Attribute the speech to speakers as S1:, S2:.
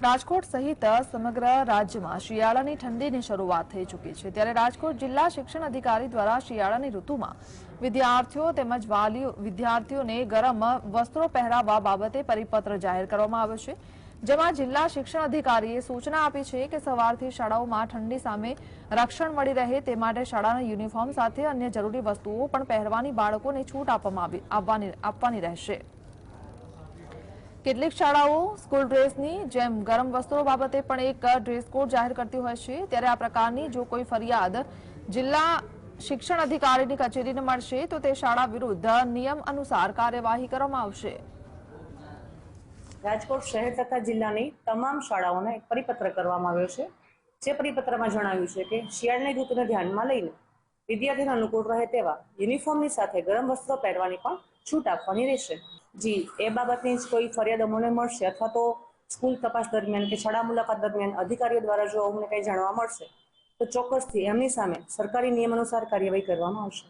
S1: રાજકોટ સહિત સમગ્ર રાજ્યમાં શિયાળાની ઠંડીની શરૂઆત થઈ ચૂકી છે. ત્યારે રાજકોટ જિલ્લા શિક્ષણ અધિકારી દ્વારા શિયાળાની ઋતુમાં વિદ્યાર્થીઓ તેમજ વાલીઓ વિદ્યાર્થીઓને ગરમ વસ્ત્રો પહેરાવવા બાબતે પરિપત્ર જાહેર કરવામાં આવ્યો છે. જેમાં જિલ્લા શિક્ષણ અધિકારીએ સૂચના આપી છે કે સવારથી શાળાઓમાં ઠંડી સામે રક્ષણ મળી રહે તે માટે શાળાના યુનિફોર્મ સાથે અન્ય જરૂરી વસ્તુઓ પણ પહેરવાની બાળકોને છૂટ આપવામાં આવવાની રહેશે. કેટલીક શાળાઓ સ્કૂલ ડ્રેસની જેમ ગરમ વસ્ત્રો બાબતે પણ એક ડ્રેસ કોડ જાહેર કરતી હોય છે. ત્યારે આ પ્રકારની જો કોઈ ફરિયાદ જિલ્લા શિક્ષણ અધિકારીની કચેરીને મળશે, તો તે શાળા વિરુદ્ધ નિયમ અનુસાર કાર્યવાહી કરવામાં આવશે.
S2: રાજકોટ શહેર તથા જિલ્લાની તમામ શાળાઓને પરિપત્ર કરવામાં આવ્યો છે. જે પરિપત્રમાં જણાવ્યું છે કે શિયાળની ઋતુને ધ્યાનમાં લઈને વિદ્યાર્થીને અનુકૂળ રહે તેવા યુનિફોર્મની સાથે ગરમ વસ્ત્રો પહેરવાની પણ છૂટ આપવાની રહેશે. જી, એ બાબતની જ કોઈ ફરિયાદ અમને મળશે અથવા તો સ્કૂલ તપાસ દરમિયાન કે શાળા મુલાકાત દરમિયાન અધિકારીઓ દ્વારા જો અમને કંઈ જાણવા મળશે, તો ચોક્કસથી એમની સામે સરકારી નિયમ અનુસાર કાર્યવાહી કરવામાં આવશે.